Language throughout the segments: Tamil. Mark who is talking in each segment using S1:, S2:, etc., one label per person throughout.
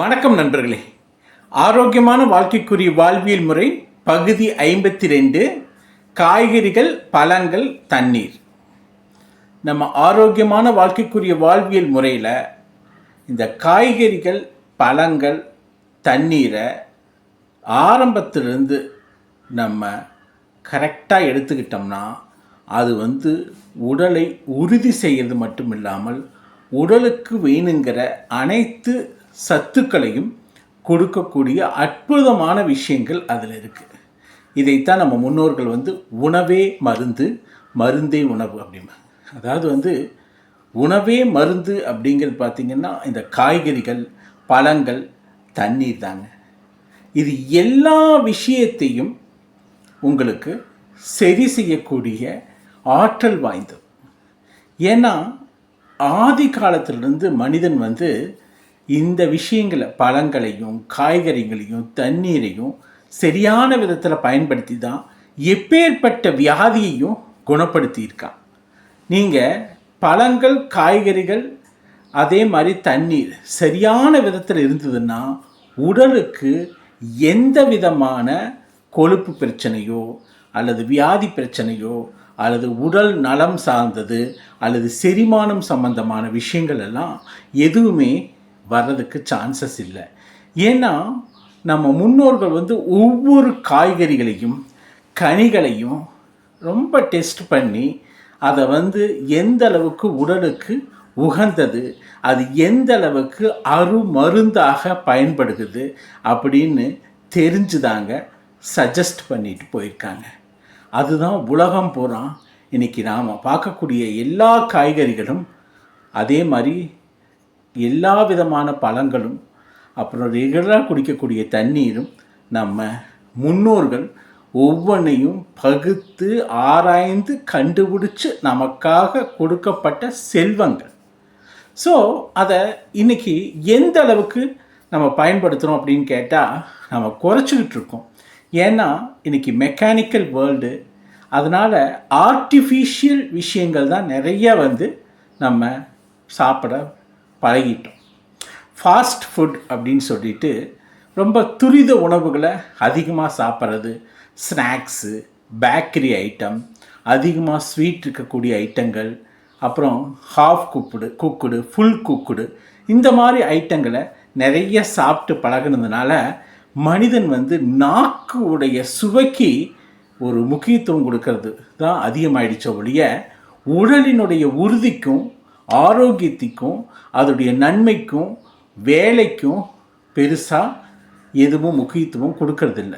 S1: வணக்கம் நண்பர்களே. ஆரோக்கியமான வாழ்க்கைக்குரிய வாழ்வியல் முறை பகுதி ஐம்பத்தி ரெண்டு காய்கறிகள் பழங்கள் தண்ணீர். நம்ம ஆரோக்கியமான வாழ்க்கைக்குரிய வாழ்வியல் முறையில் இந்த காய்கறிகள் பழங்கள் தண்ணீரை ஆரம்பத்திலிருந்து நம்ம கரெக்டாக எடுத்துக்கிட்டோம்னா அது வந்து உடலை உறுதி செய்கிறது மட்டும் இல்லாமல் உடலுக்கு வேணுங்கிற அனைத்து சத்துக்களையும் கொடுக்கக்கூடிய அற்புதமான விஷயங்கள் அதில் இருக்குது இதைத்தான் நம்ம முன்னோர்கள் வந்து உணவே மருந்து மருந்தே உணவு அப்படிம்பாங்க. அதாவது வந்து உணவே மருந்து அப்படிங்கிறது பார்த்திங்கன்னா இந்த காய்கறிகள் பழங்கள் தண்ணீர் தாங்க. இது எல்லா விஷயத்தையும் உங்களுக்கு சரி செய்யக்கூடிய ஆற்றல் வாய்ந்தது. ஏன்னா ஆதி காலத்திலிருந்து மனிதன் வந்து இந்த விஷயங்களை பழங்களையும் காய்கறிகளையும் தண்ணீரையும் சரியான விதத்தில் பயன்படுத்தி தான் எப்பேற்பட்ட வியாதியையும் குணப்படுத்தியிருக்கான். நீங்கள் பழங்கள் காய்கறிகள் அதே மாதிரி தண்ணீர் சரியான விதத்தில் இருந்ததுன்னா உடலுக்கு எந்த விதமான கொழுப்பு பிரச்சனையோ அல்லது வியாதி பிரச்சனையோ அல்லது உடல் நலம் சார்ந்தது அல்லது செரிமானம் சம்பந்தமான விஷயங்கள் எல்லாம் எதுவுமே வர்றதுக்கு சான்சஸ் இல்லை. ஏன்னா நம்ம முன்னோர்கள் வந்து ஒவ்வொரு காய்கறிகளையும் கனிகளையும் ரொம்ப டெஸ்ட் பண்ணி அதை வந்து எந்த அளவுக்கு உடலுக்கு உகந்தது அது எந்த அளவுக்கு அருமருந்தாக பயன்படுகிறது அப்படின்னு தெரிஞ்சுதாங்க சஜஸ்ட் பண்ணிட்டு போயிருக்காங்க. அதுதான் உலகம் பூரா இன்றைக்கி நாம் பார்க்கக்கூடிய எல்லா காய்கறிகளும் அதே மாதிரி எல்லா விதமான பழங்களும் அப்புறம் ரெகுலராக குடிக்கக்கூடிய தண்ணீரும் நம்ம முன்னோர்கள் ஒவ்வொன்றையும் பகுத்து ஆராய்ந்து கண்டுபிடிச்சு நமக்காக கொடுக்கப்பட்ட செல்வங்கள். ஸோ அதை இன்றைக்கி எந்த அளவுக்கு நம்ம பயன்படுத்துகிறோம் அப்படின்னு கேட்டால் நம்ம குறைச்சிக்கிட்டு இருக்கோம். ஏன்னா இன்றைக்கி மெக்கானிக்கல் வேர்ல்டு அதனால் ஆர்டிஃபிஷியல் விஷயங்கள் தான் நிறைய வந்து நம்ம சாப்பிட பழகிட்டோம். ஃபாஸ்ட் ஃபுட் அப்படின்னு சொல்லிட்டு ரொம்ப துரித உணவுகளை அதிகமாக சாப்பிட்றது ஸ்நாக்ஸு பேக்கரி ஐட்டம் அதிகமாக ஸ்வீட் இருக்கக்கூடிய ஐட்டங்கள் அப்புறம் half cooked cooked full cooked இந்த மாதிரி ஐட்டங்களை நிறைய சாப்பிட்டு பழகினதுனால மனிதன் வந்து நாக்கு உடைய சுவைக்கு ஒரு முக்கியத்துவம் கொடுக்கறது தான் அதிகமாயிடுச்ச ஒழிய உடலினுடைய உறுதிக்கும் ஆரோக்கியத்துக்கும் அதோடைய நன்மைக்கும் வேலைக்கும் பெருசாக எதுவும் முக்கியத்துவம் கொடுக்கறதில்ல.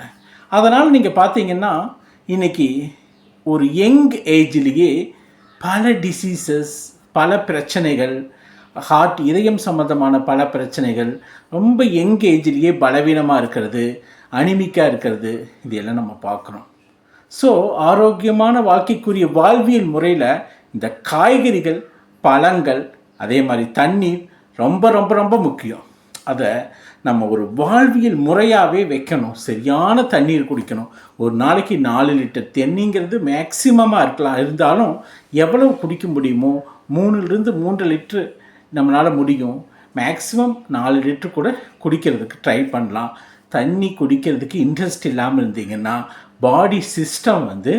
S1: அதனால் நீங்கள் பார்த்தீங்கன்னா இன்றைக்கி ஒரு யங் ஏஜ்லேயே பல டிசீசஸ் பல பிரச்சனைகள் ஹார்ட் இதயம் சம்மந்தமான பல பிரச்சனைகள் ரொம்ப யங் ஏஜ்லேயே பலவீனமாக இருக்கிறது அனிமிக்காக இருக்கிறது இது எல்லாம் நம்ம பார்க்குறோம். ஸோ ஆரோக்கியமான வாழ்க்கைக்குரிய வாழ்வியல் முறையில் இந்த காய்கறிகள் பழங்கள் அதே மாதிரி தண்ணீர் ரொம்ப ரொம்ப ரொம்ப முக்கியம். அதை நம்ம ஒரு வாழ்வியல் முறையாகவே வைக்கணும். சரியான தண்ணீர் குடிக்கணும். ஒரு நாளைக்கு நாலு லிட்டர் தண்ணிங்கிறது மேக்சிமமாக இருக்கலாம். இருந்தாலும் எவ்வளவு குடிக்க முடியுமோ மூணுலேருந்து மூன்று லிட்ரு நம்மளால் முடியும். மேக்ஸிமம் நாலு லிட்ரு கூட குடிக்கிறதுக்கு ட்ரை பண்ணலாம். தண்ணி குடிக்கிறதுக்கு இன்ட்ரெஸ்ட் இல்லாமல் இருந்தீங்கன்னா பாடி சிஸ்டம் வந்து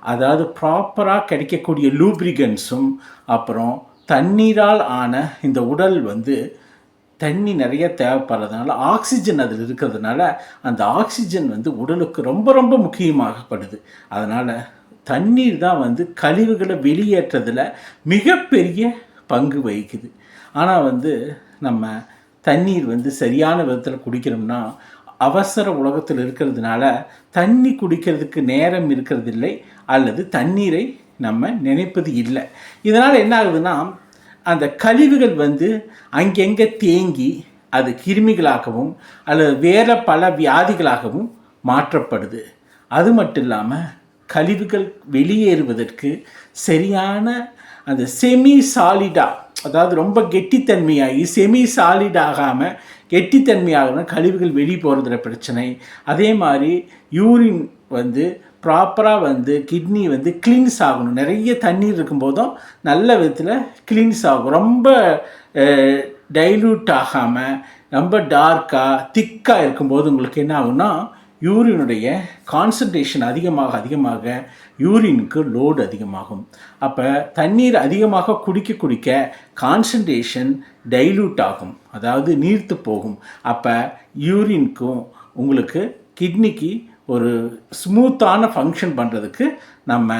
S1: அதாவது ப்ராப்பராக கிடைக்கக்கூடிய லூப்ரிகன்ஸும் அப்புறம் தண்ணீரால் ஆன இந்த உடல் வந்து தண்ணி நிறைய தேவைப்படுறதுனால ஆக்சிஜன் அதில் இருக்கிறதுனால அந்த ஆக்சிஜன் வந்து உடலுக்கு ரொம்ப ரொம்ப முக்கியமாகப்படுது. அதனால் தண்ணீர் தான் வந்து கழிவுகளை வெளியேற்றதில் மிகப்பெரிய பங்கு வகிக்குது. ஆனால் வந்து நம்ம தண்ணீர் வந்து சரியான விதத்தில் குடிக்கிறோம்னா அவசர உலகத்தில் இருக்கிறதுனால தண்ணி குடிக்கிறதுக்கு நேரம் இருக்கிறதில்லை அல்லது தண்ணீரை நம்ம நினைப்பது இல்லை. இதனால் என்ன ஆகுதுன்னா அந்த கழிவுகள் வந்து அங்கெங்கே தேங்கி அது கிருமிகளாகவும் அல்லது வேறு பல வியாதிகளாகவும் மாற்றப்படுது. அது மட்டும் இல்லாமல் கழிவுகள் வெளியேறுவதற்கு சரியான அந்த செமி சாலிடாக அதாவது ரொம்ப கெட்டித்தன்மையாகி செமி சாலிடாகாமல் கெட்டித்தன்மையாகணும் கழிவுகள் வெளியே போகிறதுல பிரச்சனை. அதே மாதிரி யூரின் வந்து ப்ராப்பராக வந்து கிட்னி வந்து க்ளீன்ஸ் ஆகணும். நிறைய தண்ணீர் இருக்கும்போதும் நல்ல விதத்தில் கிளீன்ஸ் ஆகும். ரொம்ப டைல்யூட் ஆகாமல் ரொம்ப டார்க்காக திக்காக இருக்கும்போது உங்களுக்கு என்ன ஆகும்னா யூரினுடைய கான்சன்ட்ரேஷன் அதிகமாக அதிகமாக யூரினுக்கு லோடு அதிகமாகும். அப்போ தண்ணீர் அதிகமாக குடிக்க குடிக்க கான்சன்ட்ரேஷன் டைல்யூட் ஆகும். அதாவது நீர்த்து போகும். அப்போ யூரினுக்கும் உங்களுக்கு கிட்னிக்கு ஒரு ஸ்மூத்தான ஃபங்க்ஷன் பண்ணுறதுக்கு நம்ம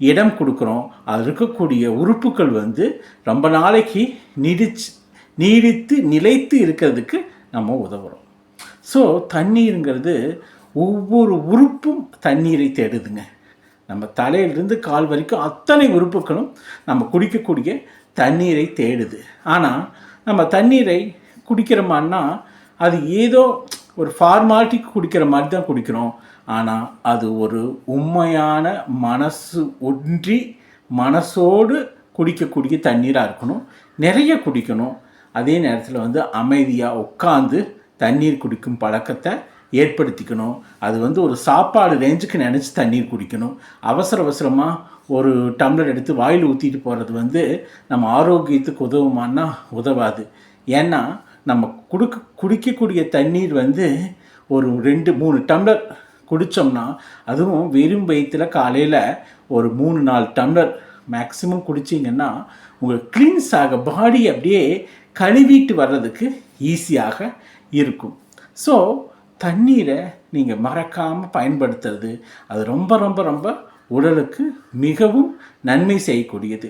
S1: இடம் கொடுக்குறோம். அது இருக்கக்கூடிய உறுப்புகள் வந்து ரொம்ப நாளைக்கு நீடிச்சு நீடித்து நிலைத்து இருக்கிறதுக்கு நம்ம உதவுறோம். ஸோ தண்ணீருங்கிறது ஒவ்வொரு உறுப்பும் தண்ணீரை தேடுதுங்க. நம்ம தலையிலிருந்து கால் வரைக்கும் அத்தனை உறுப்புகளும் நம்ம குடிக்கக்கூடிய தண்ணீரை தேடுது. ஆனால் நம்ம தண்ணீரை குடிக்கிறோமான்னா அது ஏதோ ஒரு ஃபார்மாலிட்டிக்கு குடிக்கிற மாதிரி தான் குடிக்கிறோம். ஆனால் அது ஒரு உண்மையான மனசு ஒன்றி மனசோடு குடிக்கக்கூடிய தண்ணீராக இருக்கணும். நிறைய குடிக்கணும். அதே நேரத்தில் வந்து அமைதியாக உட்காந்து தண்ணீர் குடிக்கும் பழக்கத்தை ஏற்படுத்திக்கணும். அது வந்து ஒரு சாப்பாடு ரேஞ்சுக்கு நினச்சி தண்ணீர் குடிக்கணும். அவசர அவசரமாக ஒரு டம்ளர் எடுத்து வாயில் ஊற்றிட்டு போகிறது வந்து நம்ம ஆரோக்கியத்துக்கு உதவுமான்னா உதவாது. ஏன்னா நம்ம குடுக்க குடிக்கக்கூடிய தண்ணீர் வந்து ஒரு ரெண்டு மூணு டம்ளர் குடித்தோம்னா அதுவும் வெறும் வயிற்றில் காலையில் ஒரு மூணு நாலு டம்ளர் மேக்ஸிமம் குடிச்சிங்கன்னா உங்கள் க்ளீன்ஸ் ஆக பாடி அப்படியே கழுவிட்டு வர்றதுக்கு ஈஸியாக இருக்கும். ஸோ தண்ணீரை நீங்கள் மறக்காமல் பயன்படுத்துறது அது ரொம்ப ரொம்ப ரொம்ப உடலுக்கு மிகவும் நன்மை செய்யக்கூடியது.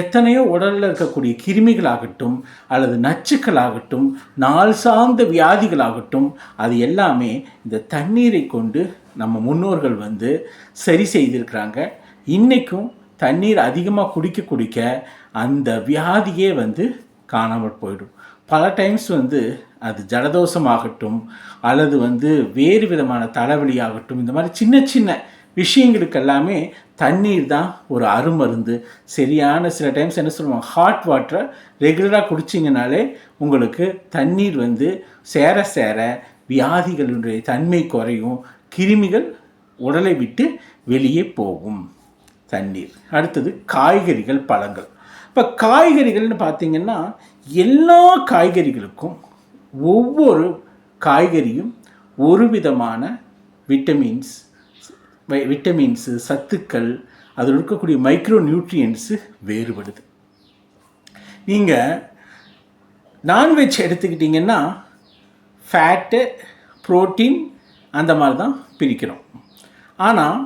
S1: எத்தனையோ உடலில் இருக்கக்கூடிய கிருமிகளாகட்டும் அல்லது நச்சுக்களாகட்டும் நாள் சார்ந்த வியாதிகளாகட்டும் அது எல்லாமே இந்த தண்ணீரை கொண்டு நம்ம முன்னோர்கள் வந்து சரி செய்திருக்கிறாங்க. இன்றைக்கும் தண்ணீர் அதிகமாக குடிக்க குடிக்க அந்த வியாதியே வந்து காணாமல் போயிடும். பல டைம்ஸ் வந்து அது ஜலதோஷமாகட்டும் அல்லது வந்து வேறு விதமான தலைவலி ஆகட்டும் இந்த மாதிரி சின்ன சின்ன விஷயங்களுக்கு எல்லாமே தண்ணீர் தான் ஒரு அருமருந்து. சரியான சில டைம்ஸ் என்ன சொல்லுவாங்க? ஹாட் வாட்டரை ரெகுலராக குடிச்சிங்கனாலே உங்களுக்கு தண்ணீர் வந்து சேர சேர வியாதிகளுடைய தன்மை குறையும். கிருமிகள் உடலை விட்டு வெளியே போகும் தண்ணீர். அடுத்தது காய்கறிகள் பழங்கள். இப்போ காய்கறிகள்னு பார்த்தீங்கன்னா எல்லா காய்கறிகளுக்கும் ஒவ்வொரு காய்கறியும் ஒரு விதமான விட்டமின்ஸ் விட்டமின்ஸு சத்துக்கள் அதில் இருக்கக்கூடிய மைக்ரோ நியூட்ரியன்ஸு வேறுபடுது. நீங்கள் நான்வெஜ் எடுத்துக்கிட்டிங்கன்னா ஃபேட்டு புரோட்டீன் அந்த மாதிரி தான் பிரிக்கிறோம். ஆனால்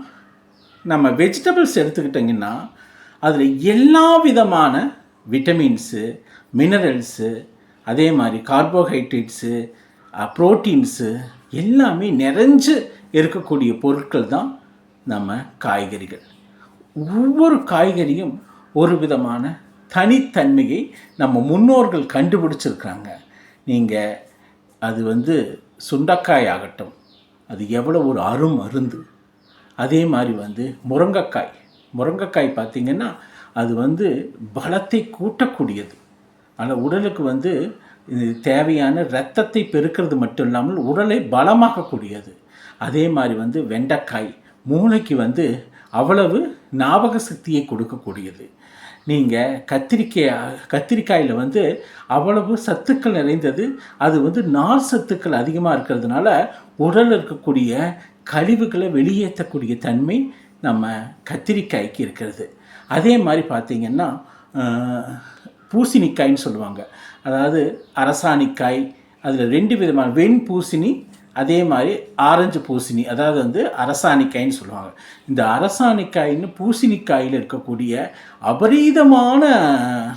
S1: நம்ம வெஜிடபிள்ஸ் எடுத்துக்கிட்டிங்கன்னா அதில் எல்லா விதமான விட்டமின்ஸு மினரல்ஸு அதே மாதிரி கார்போஹைட்ரேட்ஸு ப்ரோட்டீன்ஸு எல்லாமே நிறைஞ்சு இருக்கக்கூடிய பொருட்கள் தான் நம்ம காய்கறிகள். ஒவ்வொரு காய்கறியும் ஒரு விதமான தனித்தன்மையை நம்ம முன்னோர்கள் கண்டுபிடிச்சிருக்கிறாங்க. நீங்கள் அது வந்து சுண்டக்காய் ஆகட்டும் அது எவ்வளோ ஒரு அரும் அருந்து அதே மாதிரி வந்து முருங்கைக்காய். முருங்கைக்காய் பார்த்திங்கன்னா அது வந்து பலத்தை கூட்டக்கூடியது. ஆனால் உடலுக்கு வந்து தேவையான இரத்தத்தை பெருக்கிறது மட்டும் இல்லாமல் உடலை பலமாக்கக்கூடியது. அதே மாதிரி வந்து வெண்டைக்காய் மூளைக்கு வந்து அவ்வளவு ஞாபக சக்தியை கொடுக்கக்கூடியது. நீங்கள் கத்திரிக்காய் கத்திரிக்காயில் வந்து அவ்வளவு சத்துக்கள் நிறைந்தது. அது வந்து நார் சத்துக்கள் அதிகமாக இருக்கிறதுனால உடலில் இருக்கக்கூடிய கழிவுகளை வெளியேற்றக்கூடிய தன்மை நம்ம கத்திரிக்காய்க்கு இருக்கிறது. அதே மாதிரி பார்த்திங்கன்னா பூசணிக்காய்ன்னு சொல்லுவாங்க. அதாவது அரசாணிக்காய் அதில் ரெண்டு விதமான வெண் பூசணி அதே மாதிரி ஆரஞ்சு பூசணி அதாவது வந்து அரசாணிக்காய்ன்னு சொல்லுவாங்க. இந்த அரசாணிக்காயின்னு பூசணிக்காயில் இருக்கக்கூடிய அபரீதமான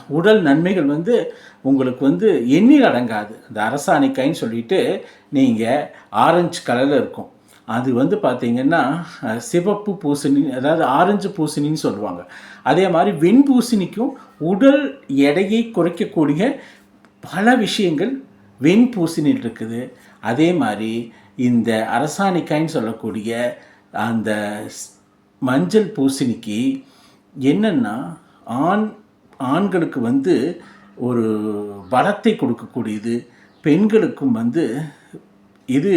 S1: உடல் நன்மைகள் வந்து உங்களுக்கு வந்து எண்ணில் அடங்காது. இந்த அரசாணிக்காய்ன்னு சொல்லிட்டு நீங்கள் ஆரஞ்சு கலரில் இருக்கும். அது வந்து பார்த்தீங்கன்னா சிவப்பு பூசணி அதாவது ஆரஞ்சு பூசணின்னு சொல்லுவாங்க. அதே மாதிரி வெண்பூசணிக்கும் உடல் எடையை குறைக்கக்கூடிய பல விஷயங்கள் வெண் வெண்பூசணியில் இருக்குது. அதே மாதிரி இந்த அரசாணிக்காய்ன்னு சொல்லக்கூடிய அந்த மஞ்சள் பூசணிக்கு என்னென்னா ஆண் ஆண்களுக்கு வந்து ஒரு பலத்தை கொடுக்கக்கூடியது பெண்களுக்கும் வந்து இது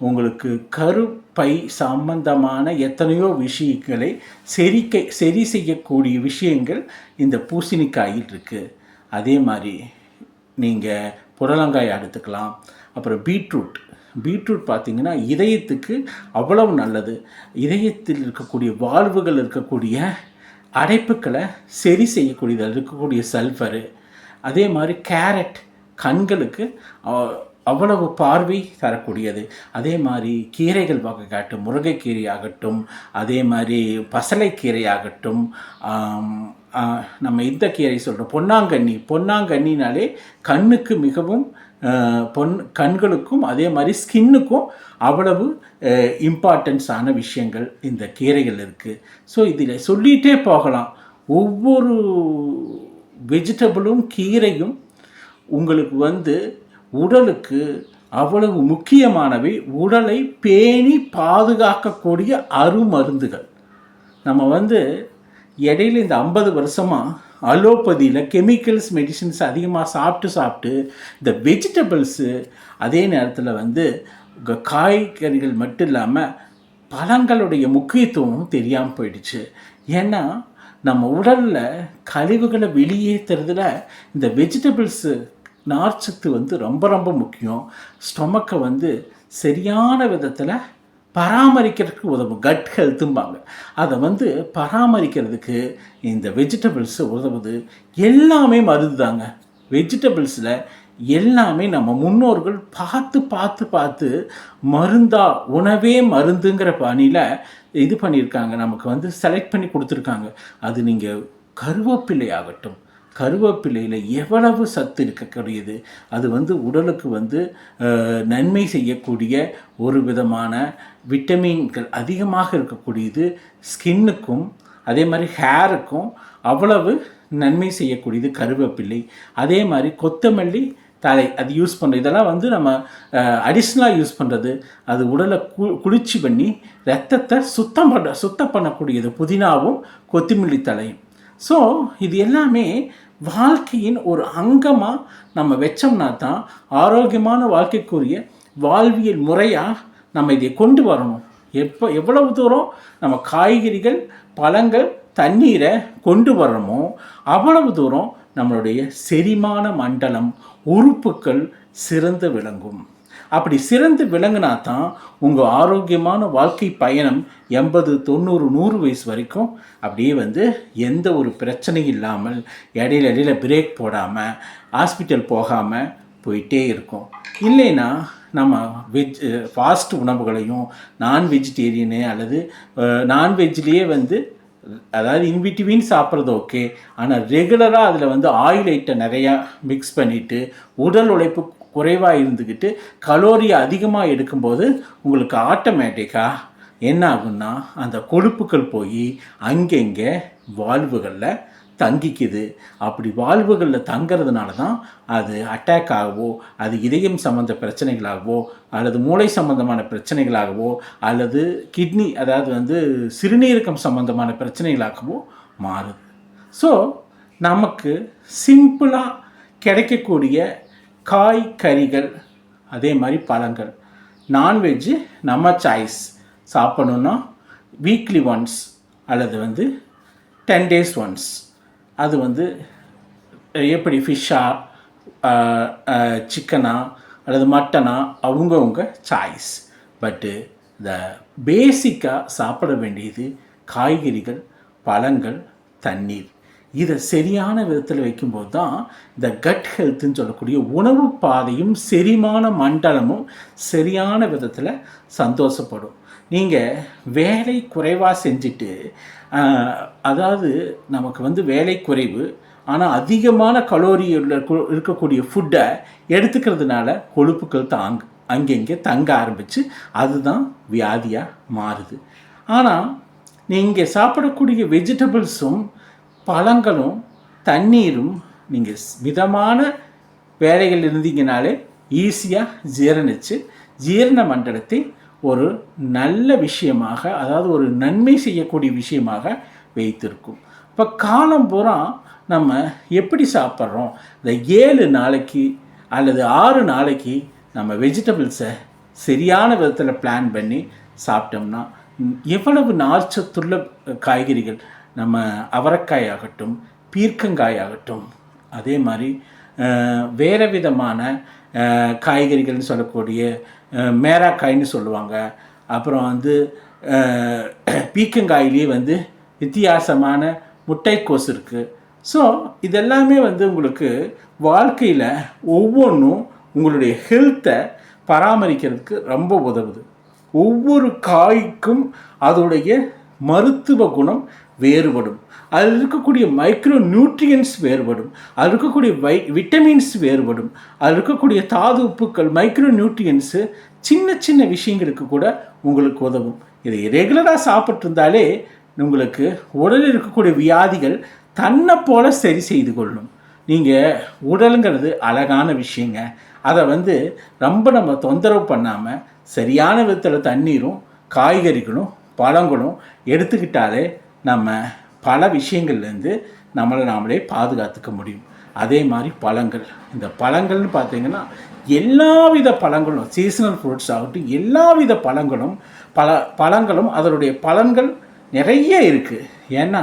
S1: உங்களுக்கு கருப்பை சம்பந்தமான எத்தனையோ விஷயங்களை செரிக்க சரி செய்யக்கூடிய விஷயங்கள் இந்த பூசணிக்காயில் இருக்குது அதே மாதிரி நீங்கள் புடலங்காய் எடுத்துக்கலாம் அப்புறம் பீட்ரூட். பீட்ரூட் பார்த்திங்கன்னா இதயத்துக்கு அவ்வளவு நல்லது. இதயத்தில் இருக்கக்கூடிய வாழ்வுகள் இருக்கக்கூடிய அடைப்புக்களை சரி செய்யக்கூடியது. இருக்கக்கூடிய சல்ஃபரு அதே மாதிரி கேரட் கண்களுக்கு அவ்வளவு பார்வை தரக்கூடியது. அதே மாதிரி கீரைகள் வகையாகட்டும் முருங்கைக்கீரை ஆகட்டும் அதே மாதிரி பசலைக்கீரை ஆகட்டும் நம்ம இந்த கீரை சொல்கிறோம் பொன்னாங்கண்ணி. பொன்னாங்கண்ணினாலே கண்ணுக்கு மிகவும் பொன் கண்களுக்கும் அதே மாதிரி ஸ்கின்னுக்கும் அவ்வளவு இம்பார்ட்டன்ஸான விஷயங்கள் இந்த கீரைகள் இருக்குது ஸோ இதில் சொல்லிகிட்டே போகலாம். ஒவ்வொரு வெஜிடபிளும் கீரையும் உங்களுக்கு வந்து உடலுக்கு அவ்வளவு முக்கியமானவை. உடலை பேணி பாதுகாக்கக்கூடிய அருமருந்துகள். நம்ம வந்து இடையில இந்த ஐம்பது வருஷமாக அலோபதியில் கெமிக்கல்ஸ் மெடிசின்ஸ் அதிகமாக சாப்பிட்டு சாப்பிட்டு இந்த வெஜிடபிள்ஸு அதே நேரத்தில் வந்து காய்கறிகள் மட்டும் இல்லாமல் பழங்களுடைய முக்கியத்துவமும் தெரியாமல் போயிடுச்சு. ஏன்னா நம்ம உடலில் கழிவுகளை வெளியேற்றுறதுல இந்த வெஜிடபிள்ஸு நார்ச்சத்து வந்து ரொம்ப ரொம்ப முக்கியம். ஸ்டொமக்கை வந்து சரியான விதத்தில் பராமரிக்கிறதுக்கு உதவும். கட் ஹெல்த்தும்பாங்க அதை வந்து பராமரிக்கிறதுக்கு இந்த வெஜிடபிள்ஸ் உதவுது. எல்லாமே மருந்து தாங்க வெஜிடபிள்ஸில் எல்லாமே நம்ம முன்னோர்கள் பார்த்து பார்த்து பார்த்து மருந்தா உணவே மருந்துங்கிற பணியில் இது பண்ணியிருக்காங்க. நமக்கு வந்து செலக்ட் பண்ணி கொடுத்துருக்காங்க. அது நீங்கள் கருவேப்பிலை ஆகட்டும் கருவேப்பிலையில் எவ்வளவு சத்து இருக்கக்கூடியது? அது வந்து உடலுக்கு வந்து நன்மை செய்யக்கூடிய ஒரு விதமான விட்டமின்கள் அதிகமாக இருக்கக்கூடியது ஸ்கின்னுக்கும் அதே மாதிரி ஹேருக்கும் அவ்வளவு நன்மை செய்யக்கூடியது கருவேப்பிலை. அதே மாதிரி கொத்தமல்லி தலை அது யூஸ் பண்ணுறது இதெல்லாம் வந்து நம்ம அடிஷ்னலாக யூஸ் பண்ணுறது அது உடலை கு குளிர்ச்சி பண்ணி ரத்தத்தை சுத்தம் பண்ண சுத்தம் பண்ணக்கூடியது. புதினாவும் கொத்தமல்லி தலையும் ஸோ இது எல்லாமே வாழ்க்கையின் ஒரு அங்கமாக நம்ம வச்சோம்னா தான் ஆரோக்கியமான வாழ்க்கைக்குரிய வாழ்வியல் முறையாக நம்ம இதை கொண்டு வரணும். எப்போ எவ்வளவு தூரம் நம்ம காய்கறிகள் பழங்கள் தண்ணீரை கொண்டு வரணுமோ அவ்வளவு தூரம் நம்மளுடைய செரிமான மண்டலம் உறுப்புக்கள் சிறந்து விளங்கும். அப்படி சிறந்து விளங்கினா தான் உங்கள் ஆரோக்கியமான வாழ்க்கை பயணம் எண்பது தொண்ணூறு நூறு வயசு வரைக்கும் அப்படியே வந்து எந்த ஒரு பிரச்சனையும் இல்லாமல் இடையில இடையில பிரேக் போடாமல் ஹாஸ்பிட்டல் போகாமல் போயிட்டே இருக்கும். இல்லைன்னா நம்ம வெஜ் ஃபாஸ்ட் உணவுகளையும் நான் வெஜிடேரியனு அல்லது நான்வெஜ்லேயே வந்து அதாவது இன்பிட்வீன் சாப்பிட்றது ஓகே ஆனால் ரெகுலராக அதில் வந்து ஆயில் ஐட்டம் நிறையா மிக்ஸ் பண்ணிவிட்டு உடல் உழைப்பு குறைவாக இருந்துக்கிட்டு கலோரி அதிகமாக எடுக்கும்போது உங்களுக்கு ஆட்டோமேட்டிக்காக என்ன ஆகும்னா அந்த கொழுப்புகள் போய் அங்கங்கே வாழ்வுகளில் தங்கிக்குது. அப்படி வாழ்வுகளில் தங்கிறதுனால தான் அது அட்டாக் ஆகவோ அது இதயம் சம்மந்த பிரச்சனைகளாகவோ அல்லது மூளை சம்பந்தமான பிரச்சனைகளாகவோ அல்லது கிட்னி அதாவது வந்து சிறுநீரகம் சம்பந்தமான பிரச்சனைகளாகவோ மாறுது. ஸோ நமக்கு சிம்பிளாக கிடைக்கக்கூடிய காய்கறிகள் அதே மாதிரி பழங்கள். நான்வெஜ்ஜு நம்ம சாய்ஸ் சாப்பிடணுன்னா வீக்லி ஒன்ஸ் அல்லது வந்து டென் டேஸ் ஒன்ஸ் அது வந்து எப்படி ஃபிஷ்ஷா சிக்கனா அல்லது மட்டனா அவங்கவுங்க சாய்ஸ் பட்டு இந்த பேசிக்காக சாப்பிட வேண்டியது காய்கறிகள் பழங்கள் தண்ணீர். இதை சரியான விதத்தில் வைக்கும்போது தான் இந்த கட் ஹெல்த்துன்னு சொல்லக்கூடிய உணவு பாதையும் செரிமான மண்டலமும் சரியான விதத்தில் சந்தோஷப்படும். நீங்கள் வேலை குறைவாக செஞ்சுட்டு அதாவது நமக்கு வந்து வேலை குறைவு ஆனால் அதிகமான கலோரி இருக்கக்கூடிய ஃபுட்டை எடுத்துக்கிறதுனால கொழுப்புகள் தாங்க அங்கங்கே தங்க ஆரம்பித்து அதுதான் வியாதியாக மாறுது. ஆனால் நீங்கள் சாப்பிடக்கூடிய வெஜிடபிள்ஸும் பழங்களும் தண்ணீரும் நீங்கள் மிதமான வேலைகள் இருந்தீங்கனாலே ஈஸியாக ஜீரணித்து ஜீரண மண்டலத்தை ஒரு நல்ல விஷயமாக அதாவது ஒரு நன்மை செய்யக்கூடிய விஷயமாக வைத்திருக்கும். இப்போ காலம் பூரா நம்ம எப்படி சாப்பிட்றோம்? இந்த ஏழு நாளைக்கு அல்லது ஆறு நாளைக்கு நம்ம வெஜிடபிள்ஸை சரியான விதத்தில் பிளான் பண்ணி சாப்பிட்டோம்னா எவ்வளவு நார்ச்சத்துள்ள காய்கறிகள் நம்ம அவரைக்காய் ஆகட்டும் பீர்க்கங்காய் ஆகட்டும் அதே மாதிரி வேறு விதமான காய்கறிகள்னு சொல்லக்கூடிய மேராக்காய்ன்னு சொல்லுவாங்க. அப்புறம் வந்து பீக்கங்காயிலேயே வந்து வித்தியாசமான முட்டைக்கோஸ் இருக்குது ஸோ இதெல்லாமே வந்து உங்களுக்கு வாழ்க்கையில் ஒவ்வொன்றும் உங்களுடைய ஹெல்த்தை பராமரிக்கிறதுக்கு ரொம்ப உதவுது. ஒவ்வொரு காய்க்கும் அதோடைய மருத்துவ குணம் வேறுபடும். அதில் இருக்கக்கூடிய மைக்ரோ நியூட்ரியன்ஸ் வேறுபடும். அதில் இருக்கக்கூடிய வை விட்டமின்ஸ் வேறுபடும். அதில் இருக்கக்கூடிய தாது உப்புக்கள் மைக்ரோ நியூட்ரியன்ஸு சின்ன சின்ன விஷயங்களுக்கு கூட உங்களுக்கு உதவும். இதை ரெகுலராக சாப்பிட்ருந்தாலே உங்களுக்கு உடலில் இருக்கக்கூடிய வியாதிகள் தன்னை போல சரி செய்து கொள்ளும். நீங்கள் உடலுங்கிறது அழகான விஷயங்க. அதை வந்து ரொம்ப நம்ம தொந்தரவு பண்ணாமல் சரியான விதத்தில் தண்ணீரும் காய்கறிகளும் பழங்களும் எடுத்துக்கிட்டாலே நம்ம பல விஷயங்கள்லேருந்து நம்மளை நாமளே பாதுகாத்துக்க முடியும். அதே மாதிரி பழங்கள். இந்த பழங்கள்னு பார்த்தீங்கன்னா எல்லா வித பழங்களும் சீசனல் ஃப்ரூட்ஸ் ஆகட்டும் எல்லா வித பழங்களும் பல பழங்களும் அதனுடைய பலன்கள் நிறைய இருக்குது ஏன்னா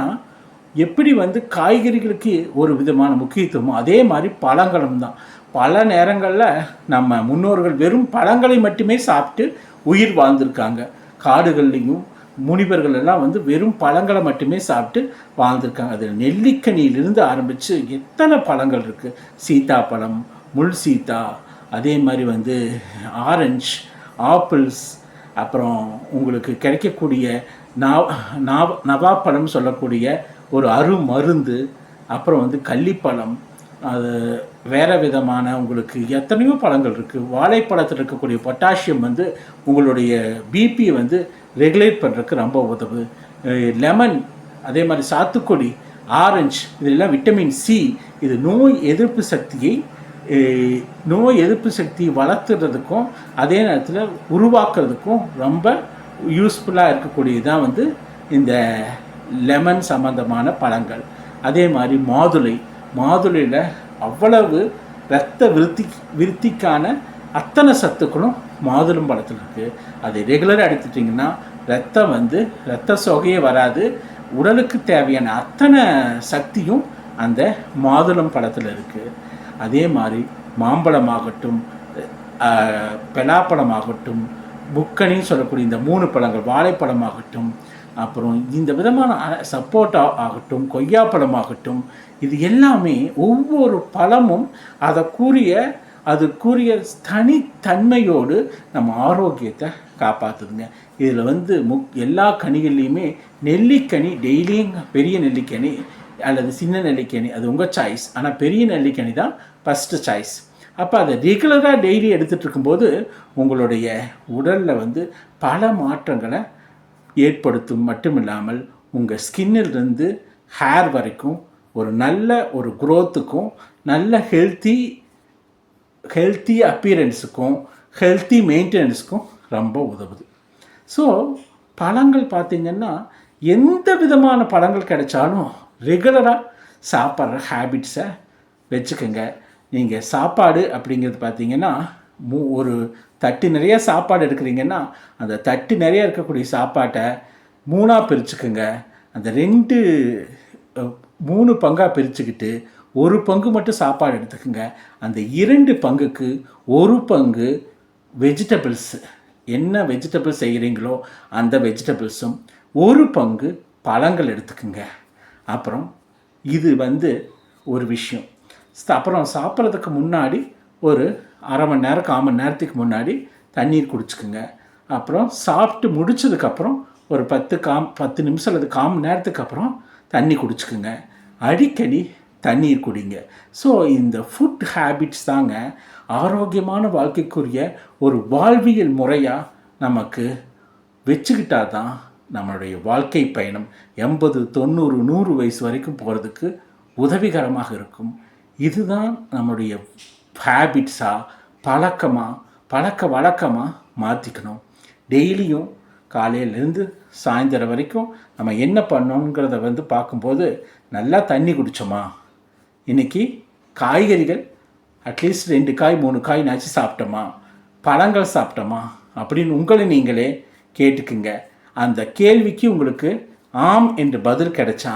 S1: எப்படி வந்து காய்கறிகளுக்கு ஒரு விதமான முக்கியத்துவமோ அதே மாதிரி பழங்களும் தான். பல நேரங்களில் நம்ம முன்னோர்கள் வெறும் பழங்களை மட்டுமே சாப்பிட்டு உயிர் வாழ்ந்திருக்காங்க. காடுகள்லேயும் முனிவர்கள் எல்லாம் வந்து வெறும் பழங்களை மட்டுமே சாப்பிட்டு வாழ்ந்திருக்காங்க. அதில் நெல்லிக்கனியிலிருந்து ஆரம்பித்து எத்தனை பழங்கள் இருக்குது சீத்தாப்பழம் முள் சீதா அதே மாதிரி வந்து ஆரஞ்சு ஆப்பிள்ஸ் அப்புறம் உங்களுக்கு கிடைக்கக்கூடிய நாவ நாவ நவாப்பழம் சொல்லக்கூடிய ஒரு அரு மருந்து அப்புறம் வந்து கள்ளிப்பழம் அது வேறு விதமான உங்களுக்கு எத்தனையோ பழங்கள் இருக்குது வாழைப்பழத்தில் இருக்கக்கூடிய பொட்டாசியம் வந்து உங்களுடைய பிபி வந்து ரெகுலேட் பண்ணுறதுக்கு ரொம்ப உதவுது லெமன் அதே மாதிரி சாத்துக்குடி ஆரஞ்சு இதெல்லாம் விட்டமின் சி இது நோய் எதிர்ப்பு சக்தியை நோய் எதிர்ப்பு சக்தியை வளர்த்துறதுக்கும் அதே நேரத்தில் உருவாக்குறதுக்கும் ரொம்ப யூஸ்ஃபுல்லாக இருக்கக்கூடியதான் வந்து இந்த லெமன் சம்மந்தமான பழங்கள். அதே மாதிரி மாதுளை மாதுளையில் அவ்வளவு இரத்த விருத்தி விருத்திக்கான அத்தனை சத்துக்களும் மாதுளம் பழத்தில் இருக்குது அதை ரெகுலராக எடுத்துட்டிங்கன்னா ரத்தம் வந்து இரத்த சோகையே வராது. உடலுக்கு தேவையான அத்தனை சக்தியும் அந்த மாதுளம் பழத்தில் இருக்குது அதே மாதிரி மாம்பழமாகட்டும் பலாப்பழமாகட்டும் புக்கனின்னு சொல்லக்கூடிய இந்த மூணு பழங்கள் வாழைப்பழமாகட்டும் அப்புறம் இந்த விதமான சப்போட்டா ஆகட்டும் கொய்யாப்பழம் ஆகட்டும் இது எல்லாமே ஒவ்வொரு பழமும் அதற்குரிய அதுக்குரிய தனித்தன்மையோடு நம்ம ஆரோக்கியத்தை காப்பாற்றுதுங்க இதில் வந்து முக் எல்லா கனிகள்லேயுமே நெல்லிக்கனி டெய்லியும் பெரிய நெல்லிக்கனி அல்லது சின்ன நெல்லிக்கனி அது உங்கள் சாய்ஸ் ஆனால் பெரிய நெல்லிக்கனி தான் ஃபஸ்ட்டு சாய்ஸ் அப்போ அதை ரெகுலராக டெய்லி எடுத்துகிட்டு இருக்கும்போது உங்களுடைய உடலில் வந்து பல மாற்றங்களை ஏற்படுத்தும் மட்டும் இல்லாமல் உங்கள் ஸ்கின்னிலிருந்து ஹேர் வரைக்கும் ஒரு நல்ல ஒரு குரோத்துக்கும் நல்ல ஹெல்த்தி ஹெல்த்தி அப்பியரன்ஸுக்கும் ஹெல்த்தி மெயின்டெனன்ஸுக்கும் ரொம்ப உதவுது. ஸோ பழங்கள் பார்த்திங்கன்னா எந்த விதமான பழங்கள் கிடைச்சாலும் ரெகுலராக சாப்பிட்ற ஹேபிட்ஸை வச்சுக்கோங்க. நீங்கள் சாப்பாடு அப்படிங்கிறது பார்த்திங்கன்னா மூ ஒரு தட்டு நிறைய சாப்பாடு எடுக்கிறீங்கன்னா அந்த தட்டு நிறைய இருக்கக்கூடிய சாப்பாட்டை மூணாக பிரிச்சுக்குங்க. அந்த ரெண்டு மூணு பங்காக பிரிச்சுக்கிட்டு ஒரு பங்கு மட்டும் சாப்பாடு எடுத்துக்கோங்க. அந்த இரண்டு பங்குக்கு ஒரு பங்கு வெஜிடபிள்ஸ். என்ன வெஜிடபிள்ஸ் செய்கிறீங்களோ அந்த வெஜிடபிள்ஸும் ஒரு பங்கு பழங்கள் எடுத்துக்கோங்க. அப்புறம் இது வந்து ஒரு விஷயம். அப்புறம் சாப்பிட்றதுக்கு முன்னாடி ஒரு அரை மணி நேரம் கால் மணி நேரத்துக்கு முன்னாடி தண்ணீர் குடிச்சுக்குங்க. அப்புறம் சாப்பிட்டு முடிச்சதுக்கப்புறம் ஒரு பத்து காம் பத்து நிமிஷம் அல்லது கால் மணி நேரத்துக்கு அப்புறம் தண்ணி குடிச்சுக்குங்க. அடிக்கடி தண்ணீர் குடிங்க. ஸோ இந்த ஃபுட் ஹேபிட்ஸ் தாங்க ஆரோக்கியமான வாழ்க்கைக்குரிய ஒரு வாழ்வியல் முறையாக நமக்கு வச்சுக்கிட்டா தான் நம்மளுடைய வாழ்க்கை பயணம் எண்பது தொண்ணூறு நூறு வயசு வரைக்கும் போகிறதுக்கு உதவிகரமாக இருக்கும். இதுதான் நம்மளுடைய ஹேபிட்ஸாக பழக்கமாக பழக்க வழக்கமாக மாற்றிக்கணும் டெய்லியும் காலையிலேருந்து சாயந்தரம் வரைக்கும் நம்ம என்ன பண்ணோங்கிறத வந்து பார்க்கும்போது நல்லா தண்ணி குடித்தோமா இன்னைக்கு காய்கறிகள் அட்லீஸ்ட் ரெண்டு காய் மூணு காய் நாச்சு சாப்பிட்டோமா? பழங்கள் சாப்பிட்டோமா? அப்படின்னு உங்களை நீங்களே கேட்டுக்குங்க. அந்த கேள்விக்கு உங்களுக்கு ஆம் என்று பதில் கிடைச்சா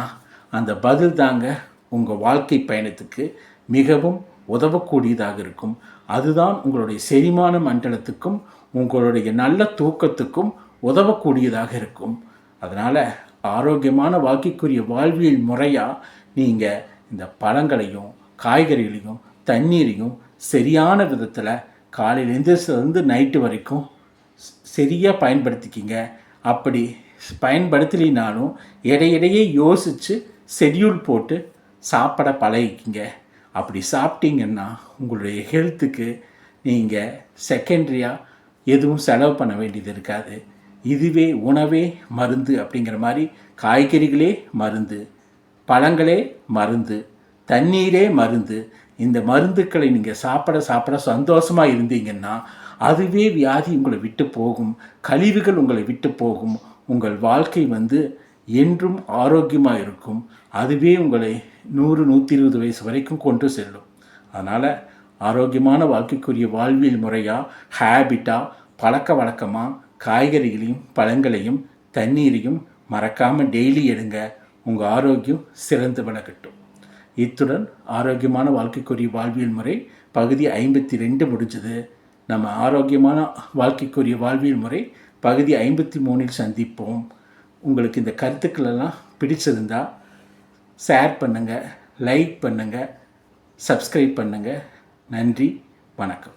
S1: அந்த பதில் தாங்க உங்கள் வாழ்க்கை பயணத்துக்கு மிகவும் உதவக்கூடியதாக இருக்கும் அதுதான் உங்களுடைய செரிமான மண்டலத்துக்கும் உங்களுடைய நல்ல தூக்கத்துக்கும் உதவக்கூடியதாக இருக்கும் அதனால் ஆரோக்கியமான வாழ்க்கைக்குரிய வாழ்வியல் முறையாக நீங்கள் இந்த பழங்களையும் காய்கறிகளையும் தண்ணீரையும் சரியான விதத்தில் காலையில் எந்திரிச்சிலேருந்து நைட்டு வரைக்கும் சரியாக பயன்படுத்திக்கிங்க. அப்படி பயன்படுத்தலினாலும் இடையிடையே யோசித்து ஷெட்யூல் போட்டு சாப்பிட பழகிக்கிங்க. அப்படி சாப்பிட்டீங்கன்னா உங்களுடைய ஹெல்த்துக்கு நீங்கள் செகண்ட்ரியாக எதுவும் செலவு பண்ண வேண்டியது இருக்காது. இதுவே உணவே மருந்து அப்படிங்கிற மாதிரி காய்கறிகளே மருந்து பழங்களே மருந்து தண்ணீரே மருந்து. இந்த மருந்துக்களை நீங்கள் சாப்பிட சாப்பிட சந்தோஷமாக இருந்தீங்கன்னா அதுவே வியாதி உங்களை விட்டு போகும் கழிவுகள் உங்களை விட்டு போகும். உங்கள் வாழ்க்கை வந்து என்றும் ஆரோக்கியமாக இருக்கும் அதுவே உங்களை நூறு நூற்றி இருபது வயசு வரைக்கும் கொண்டு செல்லும். அதனால் ஆரோக்கியமான வாழ்க்கைக்குரிய வாழ்வியல் முறையாக ஹேபிட்டாக பழக்க வழக்கமாக காய்கறிகளையும் பழங்களையும் தண்ணீரையும் மறக்காமல் டெய்லி எடுங்க. உங்கள் ஆரோக்கியம் சிறந்து விளக்கட்டும் இத்துடன் ஆரோக்கியமான வாழ்க்கைக்குரிய வாழ்வியல் முறை பகுதி ஐம்பத்தி ரெண்டு முடிஞ்சது. நம்ம ஆரோக்கியமான வாழ்க்கைக்குரிய வாழ்வியல் முறை பகுதி ஐம்பத்தி மூணில் சந்திப்போம். உங்களுக்கு இந்த கருத்துக்களெல்லாம் பிடிச்சிருந்தா ஷேர் பண்ணுங்கள் லைக் பண்ணுங்கள் சப்ஸ்கிரைப் பண்ணுங்கள் நன்றி வணக்கம்.